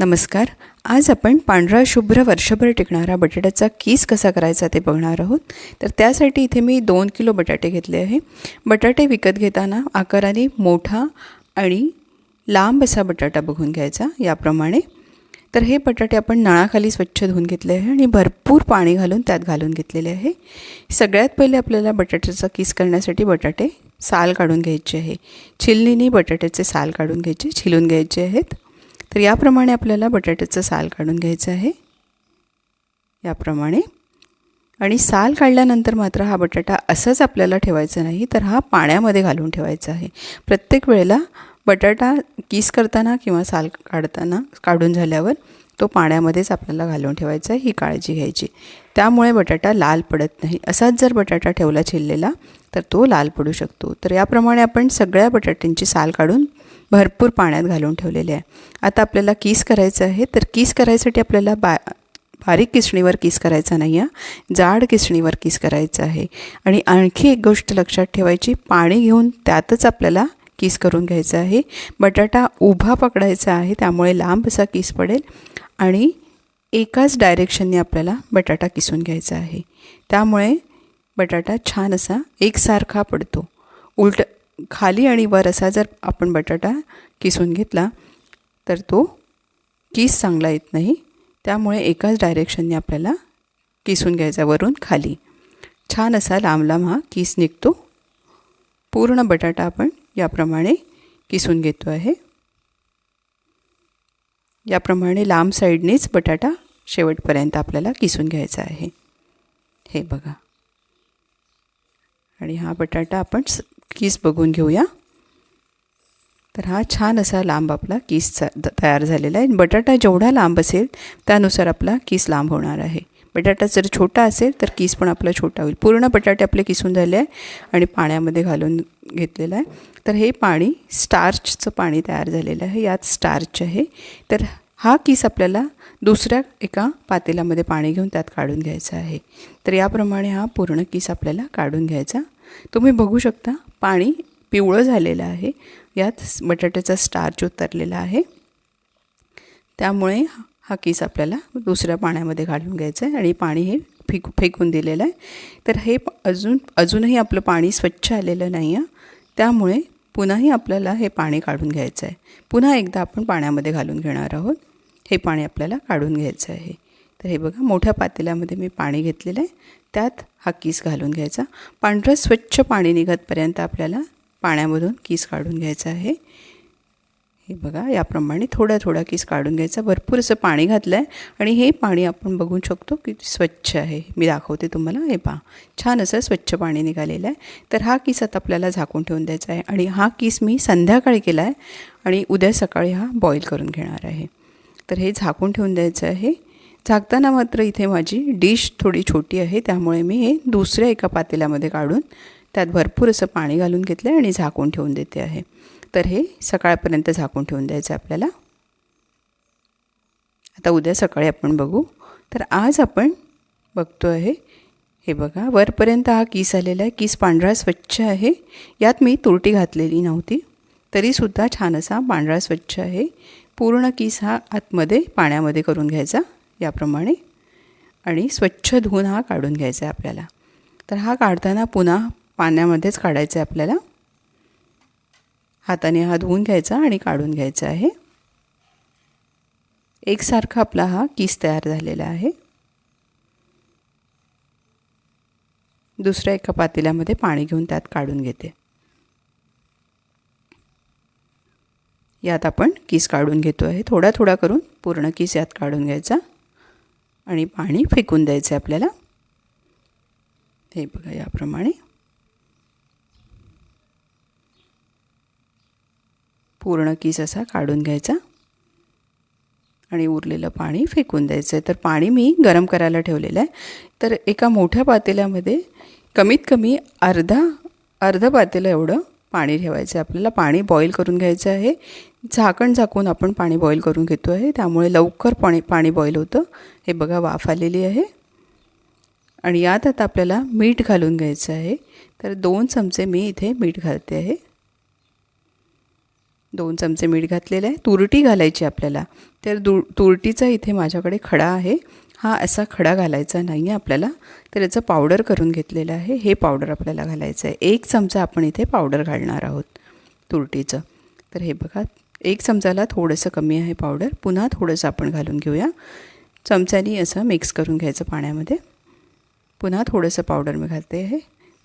नमस्कार. आज आपण पांढरा शुभ्र वर्षभर टिकणारा बटाट्याचा कीस कसा करायचा ते बघणार आहोत. तर त्यासाठी इथे मी दोन किलो बटाटे घेतले आहे. बटाटे विकत घेताना आकाराने मोठा आणि लांब असा बटाटा बघून घ्यायचा याप्रमाणे. तर हे बटाटे आपण नळाखाली स्वच्छ धुवून घेतले आहे आणि भरपूर पाणी घालून त्यात घालून घेतलेले आहे. सगळ्यात पहिले आपल्याला बटाट्याचा किस करण्यासाठी बटाटे साल काढून घ्यायचे आहे. छिलनीने बटाट्याचे साल काढून घ्यायचे छिलून घ्यायचे आहेत. तर याप्रमाणे आपल्याला बटाट्याचं साल काढून घ्यायचं आहे. याप्रमाणे. आणि साल काढल्यानंतर मात्र हा बटाटा असंच आपल्याला ठेवायचा नाही तर हा पाण्यामध्ये घालून ठेवायचा आहे. प्रत्येक वेळेला बटाटा किस करताना किंवा साल काढताना काढून झाल्यावर तो पाण्यामध्येच आपल्याला घालून ठेवायचा आहे ही काळजी घ्यायची. त्यामुळे बटाटा लाल पडत नाही. असाच जर बटाटा ठेवला चिरलेला तर तो लाल पडू शकतो. तर याप्रमाणे आपण सगळ्या बटाट्यांची साल काढून भरपूर पाण्यात घालून ठेवलेले आहे. आता आपल्याला किस करायचं आहे तर किस करायसाठी आपल्याला बा बारीक किसणीवर किस करायचा नाही आहे जाड किसणीवर किस करायचं आहे. आणि आणखी एक गोष्ट लक्षात ठेवायची पाणी घेऊन त्यातच आपल्याला किस करून घ्यायचं आहे. बटाटा उभा पकडायचा आहे त्यामुळे लांब असा किस पडेल आणि एकाच डायरेक्शनने आपल्याला बटाटा किसून घ्यायचा आहे. त्यामुळे बटाटा छान असा एकसारखा पडतो. उलट खाली आणि वर असा जर आपण बटाटा किसून घेतला तर तो किस चांगला येत नाही. त्यामुळे एकाच डायरेक्शनने आपल्याला किसून घ्यायचा वरून खाली. छान असा लांब लांब हा किस निघतो. पूर्ण बटाटा आपण याप्रमाणे किसून घेतो आहे. याप्रमाणे लांब साईडनेच बटाटा शेवटपर्यंत आपल्याला किसून घ्यायचा आहे. हे बघा. आणि हा बटाटा आपण किस बघून घेऊया. तर हा छान असा लांब आपला किस तयार झालेला आहे. बटाटा जेवढा लांब असेल त्यानुसार आपला किस लांब होणार आहे. बटाटा जर छोटा असेल तर किस पण आपला छोटा होईल. पूर्ण बटाटे आपले किसून झाले आहे आणि पाण्यामध्ये घालून घेतलेलं आहे. तर हे पाणी स्टार्चचं पाणी तयार झालेलं आहे. यात स्टार्च आहे. तर हा किस आपल्याला दुसऱ्या एका पातेल्यामध्ये पाणी घेऊन त्यात काढून घ्यायचा आहे. तर याप्रमाणे हा पूर्ण किस आपल्याला काढून घ्यायचा तुम्ही बघू शकता पाणी पिवळं झालेलं आहे. यात बटाट्याचा स्टार्च उतरलेला आहे. त्यामुळे हा किस आपल्याला दुसऱ्या पाण्यामध्ये घालून घ्यायचा आहे आणि पाणी हे फेक फेकून दिलेलं आहे. तर हे अजून अजूनही आपलं पाणी स्वच्छ आलेलं नाही आहे. त्यामुळे पुन्हाही आपल्याला हे पाणी काढून घ्यायचं आहे. पुन्हा एकदा आपण पाण्यामध्ये घालून घेणार आहोत. हे पाणी आपल्याला काढून घ्यायचं आहे. तर हे बघा मोठ्या पातेल्यामध्ये मी पाणी घेतलेलं आहे. त्यात हा किस घालून घ्यायचा. पांढरं स्वच्छ पाणी निघतपर्यंत आपल्याला पाण्यामधून किस काढून घ्यायचं आहे. हे बघा याप्रमाणे थोडा थोडा किस काढून घ्यायचा. भरपूर असं पाणी घातलं आहे आणि हे पाणी आपण बघू शकतो की स्वच्छ आहे. मी दाखवते तुम्हाला हे पहा. छान असं स्वच्छ पाणी निघालेलं आहे. तर हा किस आता आपल्याला झाकून ठेवून द्यायचा आहे आणि हा किस मी संध्याकाळी केला आहे आणि उद्या सकाळी हा बॉईल करून घेणार आहे. तर हे झाकून ठेवून द्यायचं आहे. झाकताना मात्र इथे माझी डिश थोडी छोटी आहे त्यामुळे मी हे दुसऱ्या एका पातेल्यामध्ये काढून त्यात भरपूर असं पाणी घालून घेतलं आहे आणि झाकून ठेवून देते आहे. तर हे सकाळपर्यंत झाकून ठेवून द्यायचं आपल्याला. आता उद्या सकाळी आपण बघू. तर आज आपण बघतो आहे हे बघा वरपर्यंत हा किस आलेला आहे. किस पांढरा स्वच्छ आहे. यात मी तुरटी घातलेली नव्हती. तरीसुद्धा छान असा पांढरा स्वच्छ आहे. पूर्ण किस हा आतमध्ये पाण्यामध्ये करून घ्यायचा. याप्रमाणे. आणि स्वच्छ धुवून हा काढून घ्यायचा आहे आपल्याला. तर हा काढताना पुन्हा पाण्यामध्येच काढायचा आहे आपल्याला. हाताने हा धुवून घ्यायचा आणि काढून घ्यायचा आहे. एकसारखा आपला हा किस तयार झालेला आहे. दुसऱ्या एका पातेल्यामध्ये पाणी घेऊन त्यात काढून घेते. यात आपण किस काढून घेतो आहे. थोडा थोडा करून पूर्ण किस यात काढून घ्यायचा. आणि पाणी फेकून द्यायचं आहे आपल्याला. हे बघा याप्रमाणे. पूर्ण किस असा काढून घ्यायचा. आणि उरलेलं पाणी फेकून द्यायचं आहे तर पाणी मी गरम करायला ठेवलेलं आहे. तर एका मोठ्या पातेल्यामध्ये कमीत कमी अर्धा अर्धं पातेलं एवढं पाणी ठेवायचं आहे. आपल्याला पाणी बॉईल करून घ्यायचं आहे. झाकण झाकून आपण पाणी बॉईल करून घेतो आहे. त्यामुळे लवकर पाणी पाणी बॉईल होतं. हे बघा वाफ आलेली आहे. आणि यात आता आपल्याला मीठ घालून घ्यायचं आहे. तर दोन चमचे मी इथे मीठ घालते आहे. दोन चमचे मीठ घातलेलं आहे. तुरटी घालायची आपल्याला. तर दु तुरटीचा इथे माझ्याकडे खडा आहे. हा असा खडा घालायचा नाही आहे आपल्याला. तर याचं पावडर करून घेतलेलं आहे. हे पावडर आपल्याला घालायचं आहे. एक चमचा आपण इथे पावडर घालणार आहोत तुरटीचं. तर हे बघा एक चमचाला थोडंसं कमी आहे पावडर पुन्हा थोडंसं आपण घालून घेऊया. चमच्यानी असं मिक्स करून घ्यायचं पाण्यामध्ये. पुन्हा थोडंसं पावडर मी घालते आहे.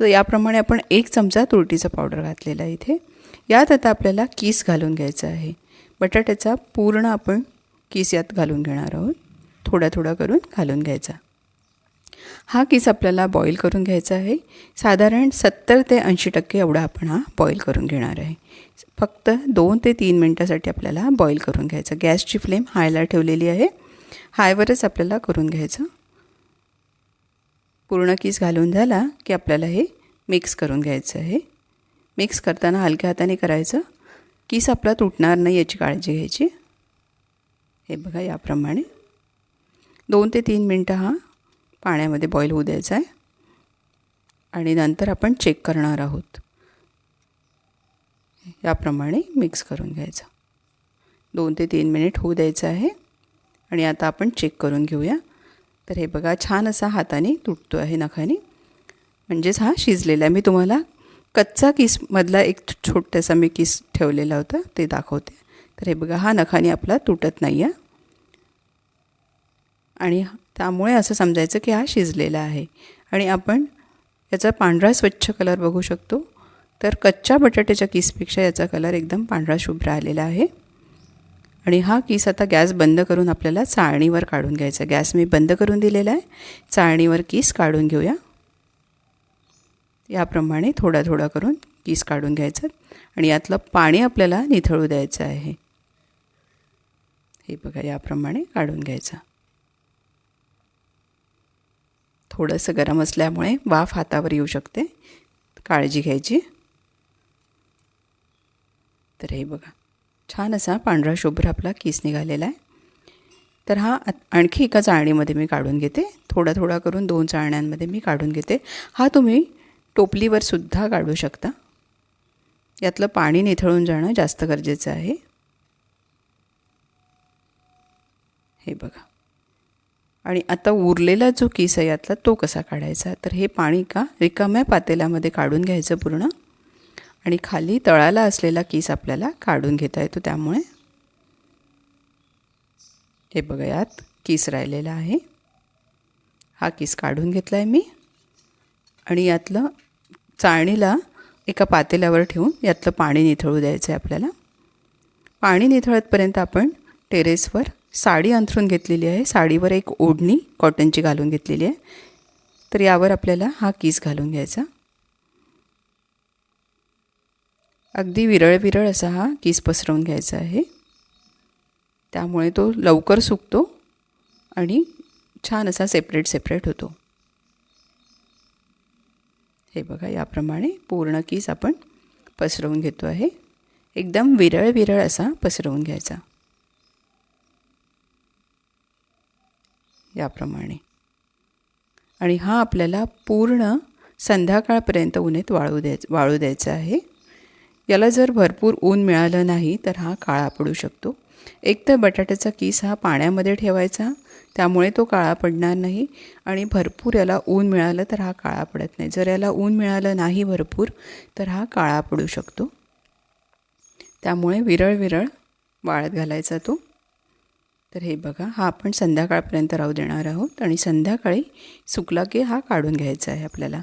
तर याप्रमाणे आपण एक चमचा तुरटीचं पावडर घातलेला आहे इथे. यात आता आपल्याला किस घालून घ्यायचं आहे. बटाट्याचा पूर्ण आपण किस यात घालून घेणार आहोत. थोडा थोडा करून घालून घ्यायचा. हा किस आपल्याला बॉईल करून घ्यायचा आहे. साधारण सत्तर ते ऐंशी टक्के एवढा आपण हा बॉईल करून घेणार आहे. फक्त दोन ते तीन मिनटासाठी आपल्याला बॉईल करून घ्यायचं. गॅसची फ्लेम हायला ठेवलेली आहे. हायवरच आपल्याला करून घ्यायचं. पूर्ण किस घालून झाला की आपल्याला हे मिक्स करून घ्यायचं आहे. मिक्स करताना हलक्या हाताने करायचं. किस आपला तुटणार नाही याची काळजी घ्यायची. हे बघा याप्रमाणे. दोन ते तीन मिनटं हा पाण्यामध्ये बॉईल होऊ द्यायचा आहे. आणि नंतर आपण चेक करणार आहोत. याप्रमाणे मिक्स करून घ्यायचं. दोन ते तीन मिनिट होऊ द्यायचं आहे. आणि आता आपण चेक करून घेऊया. तर हे बघा छान असा हाताने तुटतो आहे नखाने. म्हणजेच हा शिजलेला आहे. मी तुम्हाला कच्चा किसमधला एक छोटासा मी किस ठेवलेला होता ते दाखवते. तर हे बघा हा नखाने आपला तुटत नाही आहे आणि त्यामुळे असं समजायचं की हा शिजलेला आहे. आणि आपण याचा पांढरा स्वच्छ कलर बघू शकतो. तर कच्च्या बटाट्याच्या किसपेक्षा याचा कलर एकदम पांढरा शुभ्र आलेला आहे. आणि हा किस आता गॅस बंद करून आपल्याला चाळणीवर काढून घ्यायचा गॅस मी बंद करून दिलेला आहे. चाळणीवर किस काढून घेऊया. याप्रमाणे थोडा थोडा करून किस काढून घ्यायचं. आणि यातलं पाणी आपल्याला निथळू द्यायचं आहे. हे बघा याप्रमाणे काढून घ्यायचं. थोडंसं गरम असल्यामुळे वाफ हातावर येऊ शकते. काळजी घ्यायची. तर हे बघा छान असा पांढरा शुभ्र आपला किस निघालेला आहे. तर हा आणखी एका चाळणीमध्ये मी काढून घेते. थोडा थोडा करून दोन चाळण्यांमध्ये मी काढून घेते. हा तुम्ही टोपलीवर सुद्धा काढू शकता. यातलं पाणी निथळून जाणं जास्त गरजेचं आहे. हे बघा. आणि आता उरलेला जो किस आहे यातला तो कसा काढायचा? तर हे पाणी का रिकाम्या पातेल्यामध्ये काढून घ्यायचं पूर्ण? आणि खाली तळाला असलेला किस आपल्याला काढून घेता येतो त्यामुळे? हे बघा यात किस राहिलेला आहे. हा किस काढून घेतला आहे मी. आणि यातलं चाळणीला एका पातेल्यावर ठेवून यातलं पाणी निथळू द्यायचं आहे आपल्याला. पाणी निथळतपर्यंत आपण टेरेसवर साडी अंथरून घेतलेली आहे. साडीवर एक ओढणी कॉटनची घालून घेतलेली आहे. तर यावर आपल्याला हा किस घालून घ्यायचा. अगदी विरळ विरळ असा हा किस पसरवून घ्यायचा आहे. त्यामुळे तो लवकर सुकतो आणि छान असा सेपरेट सेपरेट होतो. हे बघा याप्रमाणे पूर्ण किस आपण पसरवून घेतो आहे. एकदम विरळ विरळ असा पसरवून घ्यायचा. याप्रमाणे. आणि हा आपल्याला पूर्ण संध्याकाळपर्यंत उन्हेत वाळू द्याय वाळू द्यायचा आहे. याला जर भरपूर ऊन मिळालं नाही तर हा काळा पडू शकतो. एक तर बटाट्याचा किस हा पाण्यामध्ये ठेवायचा त्यामुळे तो काळा पडणार नाही. आणि भरपूर याला ऊन मिळालं तर हा काळा पडत नाही. जर याला ऊन मिळालं नाही भरपूर तर हा काळा पडू शकतो. त्यामुळे विरळ विरळ वाळत घालायचा तो. तर हे बघा हा आपण संध्याकाळपर्यंत राहू देणार आहोत आणि संध्याकाळी सुकला की हा काढून घ्यायचा आहे आपल्याला.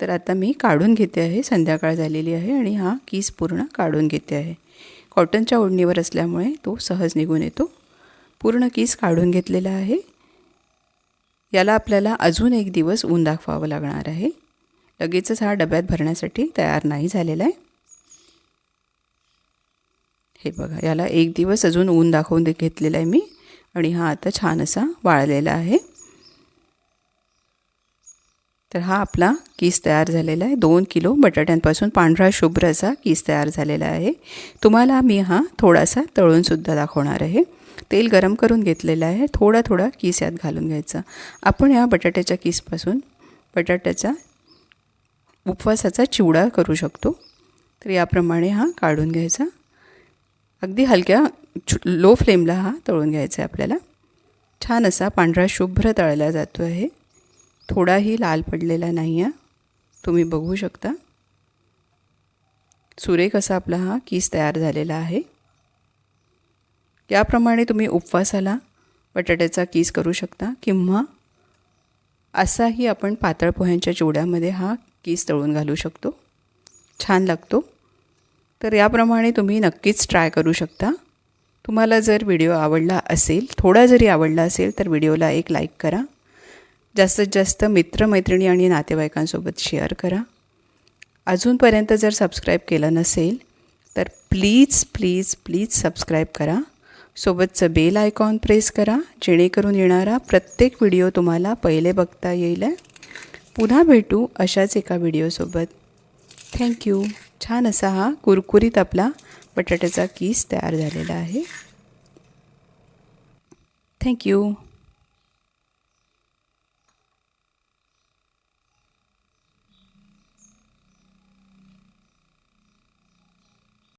तर आता मी काढून घेते आहे संध्याकाळ झालेली आहे आणि हा कीस पूर्ण काढून घेते आहे. कॉटनच्या ओढणीवर असल्यामुळे तो सहज निघून येतो. पूर्ण कीस काढून घेतलेला आहे. याला आपल्याला अजून एक दिवस ऊन दाखवावं लागणार आहे. लगेचच हा डब्यात भरण्यासाठी तयार नाही झालेला आहे. हे बघा याला एक दिवस अजून ऊन दाखवून घेतलेलं आहे मी. आणि हा आता छान असा वाळलेला आहे. तर हा आपला कीस तयार झालेला आहे. दोन किलो बटाट्यांपासून पांढरा शुभ्र असा कीस तयार झालेला आहे. तुम्हाला मी हा थोडासा तळूनसुद्धा दाखवणार आहे. तेल गरम करून घेतलेलं आहे. थोडा थोडा कीस यात घालून घ्यायचा. आपण या बटाट्याच्या कीसपासून बटाट्याचा उपवासाचा चिवडा करू शकतो. तर याप्रमाणे हा काढून घ्यायचा. अगदी हलक्या लो फ्लेमला हा तळून घ्यायचा आहे आपल्याला. छान असा पांढरा शुभ्र तळला जातो आहे. थोडाही लाल पडलेला नाही आहे तुम्ही बघू शकता. सुरेख असा आपला हा कीस तयार झालेला आहे. याप्रमाणे तुम्ही उपवासाला बटाट्याचा कीस करू शकता किंवा असाही आपण पातळ पोह्यांच्या चिवड्यामध्ये हा कीस तळून घालू शकतो. छान लागतो. तर याप्रमाणे तुम्ही नक्कीच ट्राय करू शकता. तुम्हाला जर व्हिडिओ आवडला असेल थोडा जरी आवडला असेल तर व्हिडिओला एक लाईक करा. जास्तीत जास्त मित्रमैत्रिणी आणि नातेवाईकांसोबत शेअर करा. अजूनपर्यंत जर सबस्क्राईब केलं नसेल तर प्लीज प्लीज प्लीज सबस्क्राईब करा. सोबतचं बेल आयकॉन प्रेस करा जेणेकरून येणारा प्रत्येक व्हिडिओ तुम्हाला पहिले बघता येईल. पुन्हा भेटू अशाच एका व्हिडिओसोबत. थँक्यू. छान असा हा कुरकुरीत आपला बटाट्याचा कीस तयार झालेला आहे. थँक्यू